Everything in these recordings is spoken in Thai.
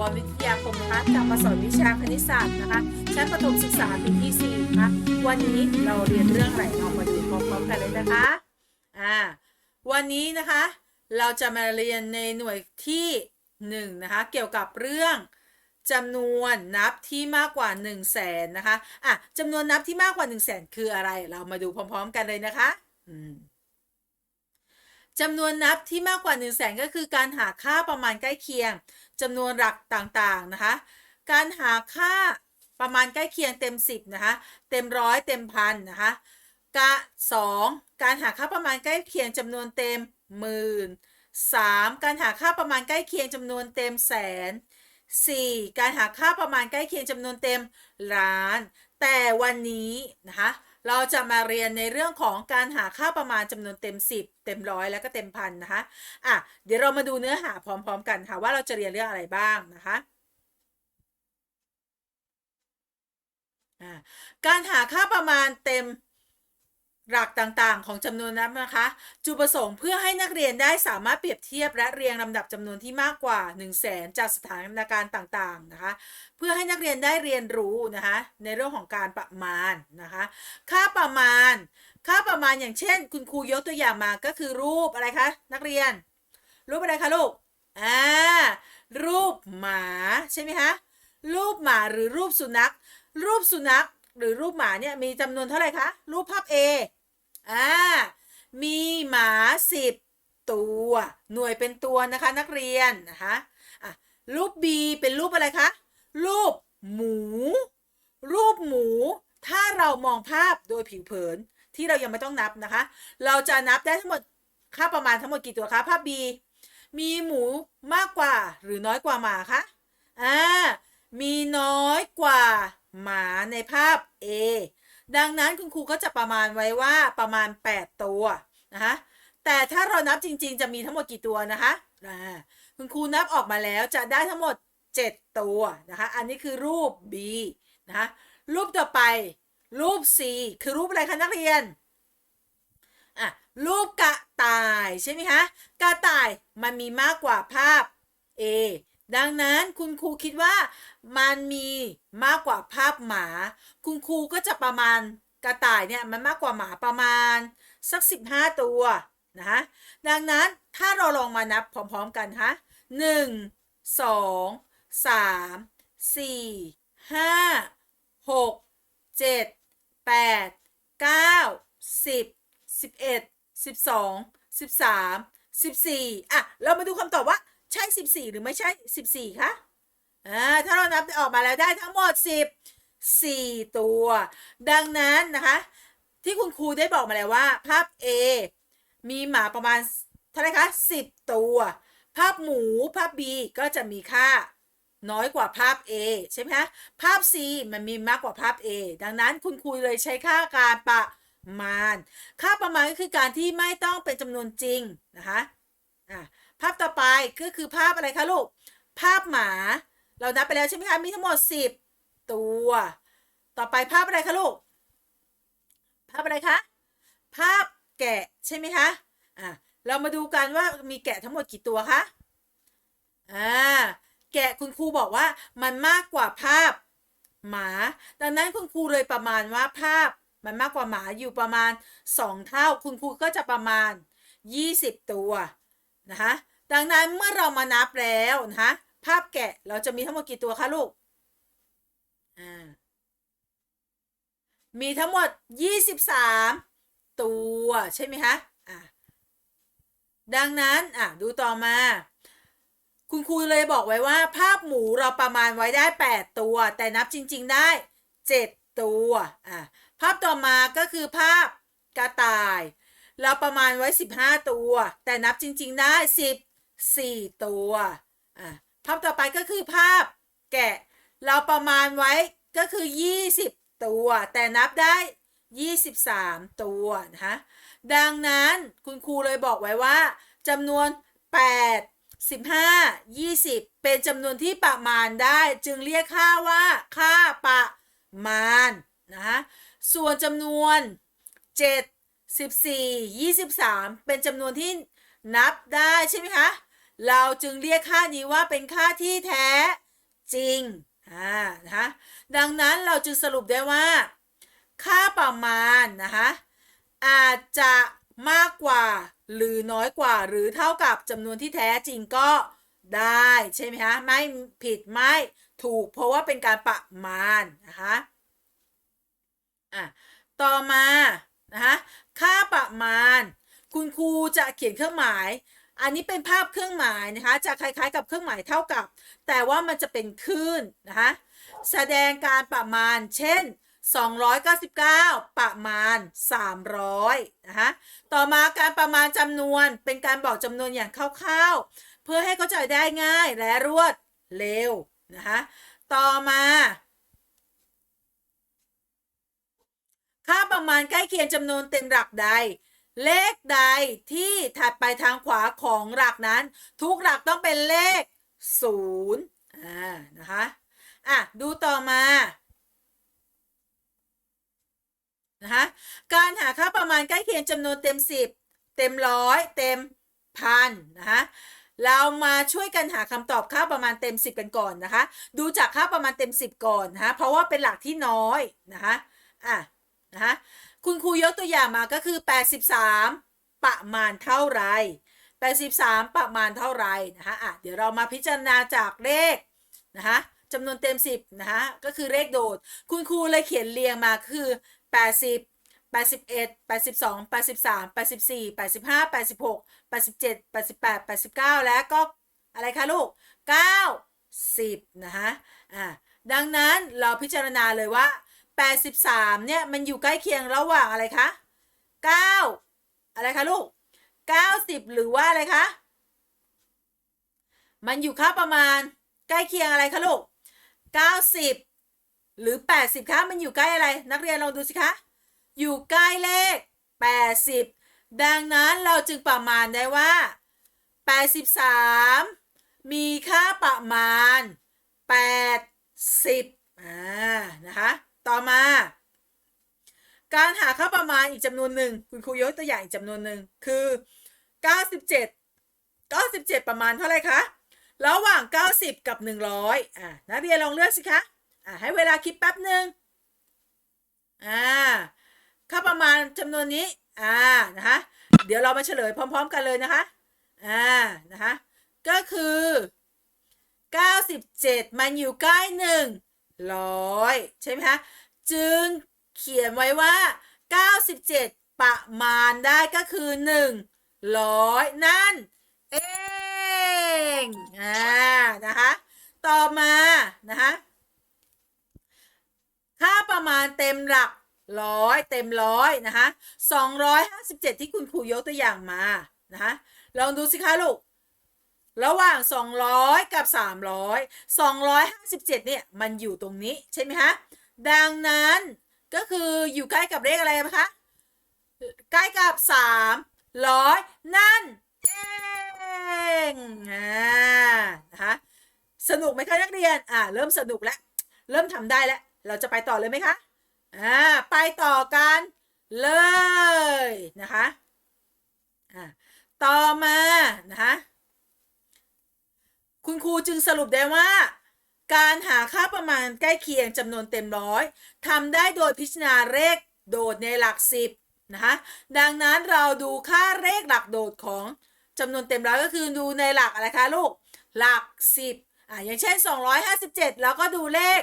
วรวิทยาคมนะคะจะมาสอนวิชาคณิตศาสตร์นะคะชั้นประถมศึกษาปีที่ 4 นะคะ วันนี้เราเรียนเรื่องอะไรเรามาดูพร้อมๆกันเลยนะคะอ่าวันนี้นะคะ เราจะมาเรียนในหน่วยที่1นะคะ เกี่ยวกับเรื่องจำนวนนับที่มากกว่า 1 0 0 0 0แสนนะคะอะจำนวนนับที่มากกว่า 1 0 0 0 0แสนคืออะไร เรามาดูพร้อมๆ กันเลยนะคะ อืม จำนวนนับที่มากกว่า1นึ่งแสนก็คือการหาค่าประมาณใกล้เคียงจำนวนหลักต่างๆนะคะ การหาค่าประมาณใกล้เคียงเต็ม 10นะคะเต็มร้อยเต็มพันนะคะกะสองการหาค่าประมาณใกล้เคียงจำนวนเต็มหมื่นสามการหาค่าประมาณใกล้เคียงจำนวนเต็มแสนสี่การหาค่าประมาณใกล้เคียงจำนวนเต็มล้าน แต่วันนี้นะคะ เราจะมาเรียนในเรื่องของการหาค่าประมาณจำนวนเต็ม 10 เต็มร้อยแล้วก็เต็มพันนะคะอะเดี๋ยวเรามาดูเนื้อหาพร้อม ๆ กันค่ะว่าเราจะเรียนเรื่องอะไรบ้างนะคะการหาค่าประมาณเต็ม หลักต่างๆ ของจำนวนนับนะคะ จุดประสงค์เพื่อให้นักเรียนได้สามารถเปรียบเทียบและเรียงลำดับจำนวนที่มากกว่า 1 0 0 0 0แสนจากสถานการณ์ต่างๆนะคะ เพื่อให้นักเรียนได้เรียนรู้นะคะ ในเรื่องของการประมาณนะคะ ค่าประมาณ ค่าประมาณอย่างเช่น คุณครูยกตัวอย่างมาก็คือรูปอะไรคะนักเรียน รูปอะไรคะลูกอ่ารูปหมาใช่ไหมคะรูปหมาหรือรูปสุนัข รูปสุนัข หรือรูปหมาเนี่ยมีจำนวนเท่าไหร่คะ รูปภาพ A อ่า มีหมาสิบตัว หน่วยเป็นตัวนะคะนักเรียนนะคะอะรูป B เป็นรูปอะไรคะ รูปหมู รูปหมู ถ้าเรามองภาพโดยผิวเผินที่เรายังไม่ต้องนับนะคะ เราจะนับได้ทั้งหมดค่าประมาณทั้งหมดกี่ตัวคะ ภาพ B มีหมูมากกว่าหรือน้อยกว่าหมาคะ อ่า มีน้อยกว่า หมาในภาพ A ดังนั้นคุณครูก็จะประมาณไว้ว่าประมาณ 8 ตัวนะคะแต่ถ้าเรานับจริง ๆ จะมีทั้งหมดกี่ตัวนะคะคุณครูนับออกมาแล้วจะได้ทั้งหมด 7 ตัวนะคะ อันนี้คือรูป B นะคะรูปต่อไปรูป C คือรูปอะไรคะนักเรียนอะรูปกระต่ายใช่ไหมคะกระต่ายมันมีมากกว่าภาพ A ดังนั้นคุณครูคิดว่ามันมีมากกว่าภาพหมา คุณครูก็จะประมาณกระต่ายเนี่ยมันมากกว่าหมาประมาณสัก 15 ตัวนะคะดังนั้นถ้าเราลองมานับพร้อมๆกันคะหนึ่งสองสามสี่ห้าหกเจ็ดแปดเก้าสิบสิบเอ็ดสิบสองสิบสามสิบสี่อะ เรามาดูคำตอบว่า ใช่14หรือไม่ใช่14คะอ่าถ้าเรานับออกมาแล้วได้ทั้งหมด14ตัว ดังนั้นนะคะ ที่คุณครูได้บอกมาแล้วว่า ภาพ A มีหมาประมาณเท่าไหร่คะ10ตัว ภาพหมูภาพ B ก็จะมีค่าน้อยกว่าภาพ A ใช่ไหมคะภาพ C มันมีมากกว่าภาพ A ดังนั้นคุณครูเลยใช้ค่าการประมาณ ค่าประมาณก็คือการที่ไม่ต้องเป็นจำนวนจริงนะคะอ่า ภาพต่อไปก็คือภาพอะไรคะลูก ภาพหมา เรานับไปแล้วใช่ไหมคะ มีทั้งหมด 10 ตัว ต่อไปภาพอะไรคะลูก ภาพอะไรคะ ภาพแกะใช่ไหมคะ อ่าเรามาดูกันว่ามีแกะทั้งหมดกี่ตัวคะ อ่า แกะคุณครูบอกว่ามันมากกว่าภาพหมา ดังนั้นคุณครูเลยประมาณว่าภาพมันมากกว่าหมาอยู่ประมาณ 2 เท่า คุณครูก็จะประมาณ 20 ตัวนะคะ ดังนั้นเมื่อเรามานับแล้วนะคะภาพแกะเราจะมีทั้งหมดกี่ตัวคะลูกอ่ามีทั้งหมด 23 ตัวใช่ไหมคะอ่าดังนั้นอะดูต่อมา คุณครูเลยบอกไว้ว่า ภาพหมูเราประมาณไว้ได้ 8 ตัว แต่นับจริง ๆได้ 7 ตัวอะภาพต่อมาก็คือภาพกระต่าย เราประมาณไว้ 15 ตัว แต่นับจริง ๆ ได้ 4 ตัวอะภาพต่อไปก็คือภาพแกะเราประมาณไว้ก็คือ 20 ตัว แต่นับได้ 23 ตัวนะคะดังนั้นคุณครูเลยบอกไว้ว่าจำนวน 8 15 20 เป็นจำนวนที่ประมาณได้จึงเรียกค่าว่าค่าประมาณนะคะส่วนจำนวน 7 14 23 เป็นจำนวนที่นับได้ใช่ไหมคะ เราจึงเรียกค่านี้ว่าเป็นค่าที่แท้จริงอ่านะคะดังนั้นเราจึงสรุปได้ว่า ค่าประมาณนะคะอาจจะมากกว่าหรือน้อยกว่าหรือเท่ากับจำนวนที่แท้จริงก็ได้ใช่ไหมคะไม่ผิดไม่ถูกเพราะว่าเป็นการประมาณนะคะอะต่อมานะคะค่าประมาณ คุณครูจะเขียนเครื่องหมาย อันนี้เป็นภาพเครื่องหมายนะคะจะคล้ายๆกับเครื่องหมายเท่ากับ แต่ว่ามันจะเป็นคลื่นนะคะแสดงการประมาณเช่น 299 ประมาณ 300นะคะต่อมาการประมาณจำนวนเป็นการบอกจำนวนอย่างคร่าวๆ เพื่อให้เข้าใจได้ง่ายและรวดเร็วนะคะต่อมาค่าประมาณใกล้เคียงจำนวนเต็มหลักใด เลขใดที่ถัดไปทางขวาของหลักนั้น ทุกหลักต้องเป็นเลขศูนย์อ่านะคะอะดูต่อมานะคะการหาค่าประมาณใกล้เคียงจำนวนเต็ม 10 เต็มร้อยเต็มพันนะคะเรามาช่วยกันหาคำตอบค่าประมาณเต็ม 10 กันก่อนนะคะ ดูจากค่าประมาณเต็ม 10 ก่อนนะคะเพราะว่าเป็นหลักที่น้อยนะคะอะนะคะ คุณครูยกตัวอย่างมาก็คือ 83 ประมาณเท่าไหร83 ประมาณเท่าไหรนะคะอะเดี๋ยวเรามาพิจารณาจากเลขนะคะจำนวนเต็ม 10นะคะก็คือเลขโดด คุณครูเลยเขียนเรียงมาคือ 80 81 82 83 84 85 86 87 88 89 และก็อะไรคะลูก 90 นะคะอะดังนั้นเราพิจารณาเลยว่า 83 เนี่ย มันอยู่ใกล้เคียงระหว่างอะไรคะ 9 อะไรคะลูก 90 หรือว่าอะไรคะ มันอยู่ค่าประมาณใกล้เคียงอะไรคะลูก 90 หรือ 80 คะ มันอยู่ใกล้อะไร นักเรียนลองดูสิคะ อยู่ใกล้เลข 80 ดังนั้นเราจึงประมาณได้ว่า 83 มีค่าประมาณ 80 อ่า นะคะ ต่อมา การหาค่าประมาณอีกจำนวนหนึ่งคุณครูยกตัวอย่างอีกจำนวนหนึ่งคือ 97 97 ประมาณเท่าไหร่คะ ระหว่าง 90 กับ 100อ่านักเรียนลองเลือกสิคะอ่าให้เวลาคิดแป๊บหนึ่งอ่าค่าประมาณจำนวนนี้อ่านะคะเดี๋ยวเรามาเฉลยพร้อม ๆ กันเลยนะคะอ่านะคะก็คือ 97 มันอยู่ใกล้หนึ่ง ร้อยใช่ไหมคะจึงเขียนไว้ว่า 97 ประมาณได้ก็คือ1ร้อยนั่น เองอ่านะคะต่อมานะคะค่าประมาณเต็มหลักร้อยเต็มร้อยนะคะ257ที่คุณครูยกตัวอย่างมานะคะลองดูสิคะลูก ระหว่าง 200 กับ 300 257เนี่ยมันอยู่ตรงนี้ใช่ไหมคะดังนั้นก็คืออยู่ใกล้กับเลขอะไรไหมคะใกล้กับ 300 นั่นเองอ่านะคะสนุกไหมคะนักเรียนอ่าเริ่มสนุกแล้ว เริ่มทำได้แล้ว เราจะไปต่อเลยไหมคะอ่าไปต่อกันเลยนะคะอ่าต่อมานะคะ คุณครูจึงสรุปได้ว่า การหาค่าประมาณใกล้เคียงจำนวนเต็มร้อยทำได้โดยพิจารณาเลขโดดในหลักสิบนะคะดังนั้นเราดูค่าเลขหลักโดดของจำนวนเต็มร้อยก็คือดูในหลักอะไรคะลูก หลักสิบอ่าอย่างเช่น 257 แล้วก็ดูเลข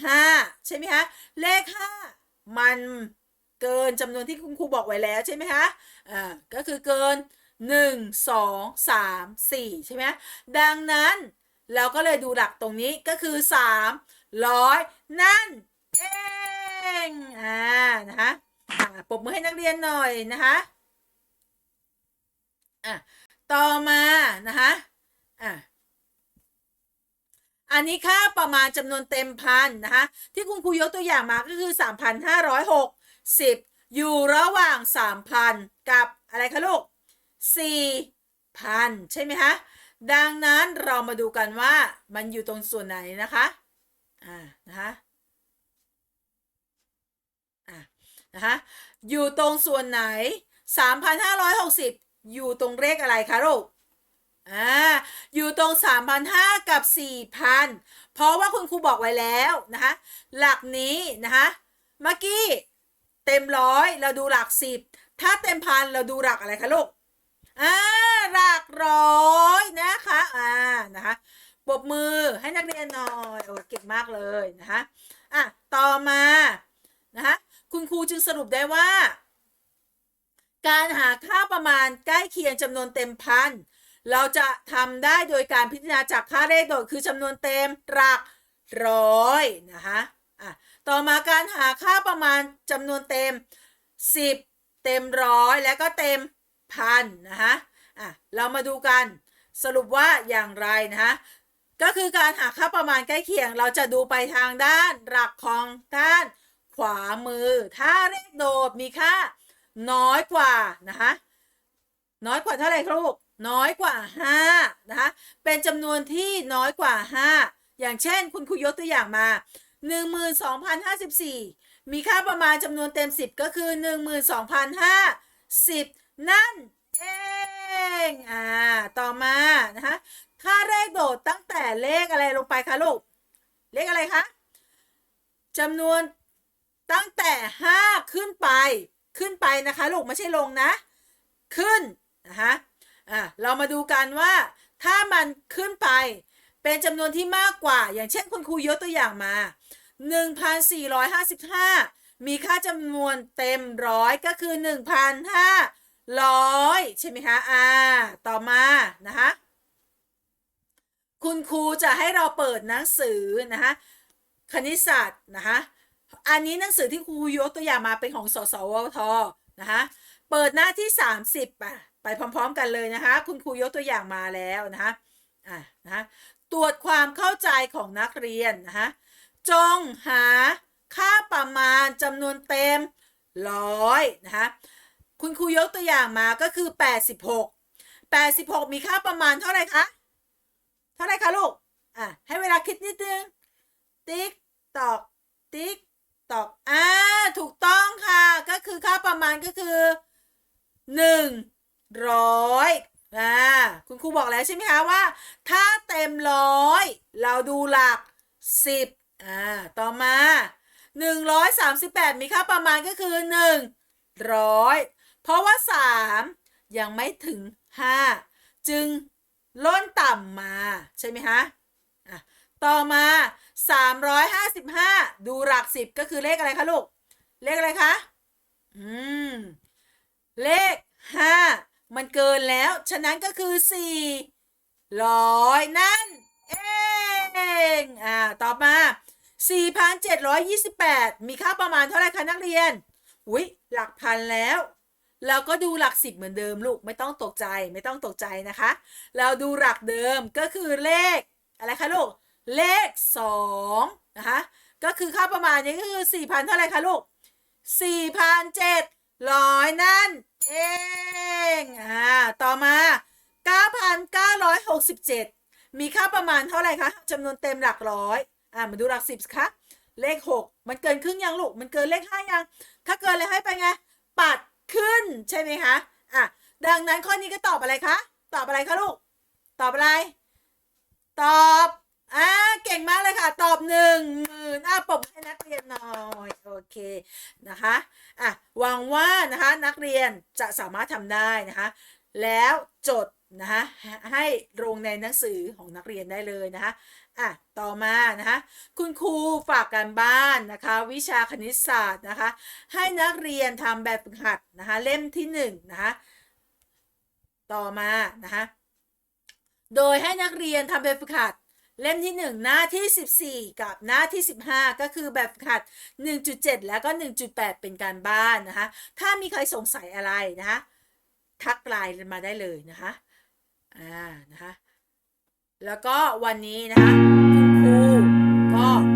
5 ใช่ไหมคะ เลข 5 มันเกินจำนวนที่คุณครูบอกไว้แล้วใช่ไหมคะอ่าก็คือเกิน 1 2 3 4ใช่ไหมดังนั้นเราก็เลยดูหลักตรงนี้ก็คือ300นั่นเองอ่านะคะปรบมือให้นักเรียนหน่อยนะคะอะต่อมานะคะอะอันนี้ค่าประมาณจำนวนเต็มพันนะคะที่คุณครูยกตัวอย่างมาก็คือ 3,560 อยู่ระหว่าง 3,000 กับอะไรคะลูก 4,000 ใช่ไหมคะ ดังนั้นเรามาดูกันว่ามันอยู่ตรงส่วนไหนนะคะ อ่า นะคะอ่านะคะอยู่ตรงส่วนไหน 3,560 อยู่ตรงเลขอะไรคะลูกอ่าอยู่ตรง 3,500 กับ 4,000 เพราะว่าคุณครูบอกไว้แล้วนะคะ หลักนี้นะคะเมื่อกี้เต็มร้อยเราดูหลัก 10 ถ้าเต็มพันเราดูหลักอะไรคะลูก อ่าหลักร้อยนะคะอ่านะคะปรบมือให้นักเรียนหน่อยโอ้เก่งมากเลยนะคะอะต่อมานะคะคุณครูจึงสรุปได้ว่า การหาค่าประมาณใกล้เคียงจำนวนเต็มพันเราจะทำได้โดยการพิจารณาจากค่าเลขโดดคือจำนวนเต็มหลักร้อยนะคะอะต่อมาการหาค่าประมาณจำนวนเต็ม 10 เต็มร้อยและก็เต็ม พันนะคะอะเรามาดูกันสรุปว่าอย่างไรนะคะก็คือการหาค่าประมาณใกล้เคียง เราจะดูไปทางด้านหลักของด้านขวามือ ถ้าเลขโดดมีค่าน้อยกว่านะคะน้อยกว่าเท่าไหร่ครับลูกน้อยกว่า5นะคะเป็นจำนวนที่น้อยกว่า 5 อย่างเช่น คุณครูยกตัวอย่างมา 12,054 มีค่าประมาณจำนวนเต็ม 10 ก็คือ 12,050นั่นเองอ่าต่อมานะคะค่าเลขโดดตั้งแต่เลขอะไรลงไปคะลูกเลขอะไรคะจำนวนตั้งแต่5ขึ้นไปขึ้นไปนะคะลูกไม่ใช่ลงนะ ขึ้นนะคะอะเรามาดูกันว่าถ้ามันขึ้นไปเป็นจำนวนที่มากกว่า อย่างเช่นคุณครูยกตัวอย่างมา 1,455 มีค่าจำนวนเต็มร้อยก็คือ 1,500 ใช่ไหมคะอ่าต่อมา นะคะคุณครูจะให้เราเปิดหนังสือนะคะคณิตศาสตร์นะคะอันนี้หนังสือที่ครูยกตัวอย่างมาเป็นของสสวทนะคะเปิดหน้าที่ 30อะไปพร้อมๆกันเลยนะคะ คุณครูยกตัวอย่างมาแล้วนะคะอะนะคะตรวจความเข้าใจของนักเรียนนะคะจงหาารจำนวนเต็มร้อยนะคะคุณครูยกตัวอย่างมาก็คือ 86 86 มีค่าประมาณเท่าไหร่คะ เท่าไหร่คะลูก อะ ให้เวลาคิดนิดนึง ติ๊กตอก ติ๊กตอก อ่า ถูกต้องค่ะ ก็คือค่าประมาณก็คือหนึ่งร้อยอ่า คุณครูบอกแล้วใช่ไหมคะว่า ถ้าเต็มร้อย เราดูหลักสิบอ่า ต่อมา หนึ่งร้อยสามสิบแปดมีค่าประมาณก็คือหนึ่งร้อยเพราะว่าสามยังไม่ถึงห้าจึงล้นต่ำมาใช่ไหมคะอะต่อมา 355 ดูหลักสิบก็คือเลขอะไรคะลูก เลขอะไรคะ อืม เลข 5 มันเกินแล้ว ฉะนั้นก็คือ4ร้อยนั่น เอง 4,728 มีค่าประมาณเท่าไหร่คะนักเรียน อุ้ยหลักพันแล้ว เราก็ดูหลักสิบเหมือนเดิมลูกไม่ต้องตกใจไม่ต้องตกใจนะคะ เราดูหลักเดิมก็คือเลขอะไรคะลูก เลขสองนะคะ ก็คือค่าประมาณนี้ก็คือสี่พันเท่าไหร่คะลูกสี่พันเจ็ดร้อยนั่นเองอ่าต่อมาเก้าพันเก้าร้อยหกสิบเจ็ดมีค่าประมาณเท่าไหร่คะจำนวนเต็มหลักร้อย อ่ามาดูหลักสิบคะเลขหกมันเกินครึ่งยังลูกมันเกินเลขห้ายัง ถ้าเกินเลยให้ไปไง ปัดขึ้นใช่ไหมคะอะดังนั้นข้อนี้ก็ตอบอะไรคะตอบอะไรคะลูก ตอบอะไร ตอบอ่าเก่งมากเลยค่ะ ตอบหนึ่งหมื่นอะปรบมือให้นักเรียนหน่อยโอเคนะคะอะหวังว่านะคะนักเรียนจะสามารถทำได้นะคะ แล้วจด นะคะให้ลงในหนังสือของนักเรียนได้เลยนะคะอะต่อมานะคะคุณครูฝากการบ้านนะคะวิชาคณิตศาสตร์นะคะให้นักเรียนทำแบบฝึกหัดนะคะเล่มที่หนึ่งนะคะต่อมานะคะโดยให้นักเรียนทำแบบฝึกหัดเล่มที่ 1 หน้าที่ 14 กับหน้าที่ 15 ก็คือแบบฝึกหัด 1.7 แล้วก็ 1.8 เป็นการบ้านนะคะ ถ้ามีใครสงสัยอะไรนะคะ ทักไลน์มาได้เลยนะคะ อ่านะคะ แล้วก็วันนี้นะคะคุณครูก็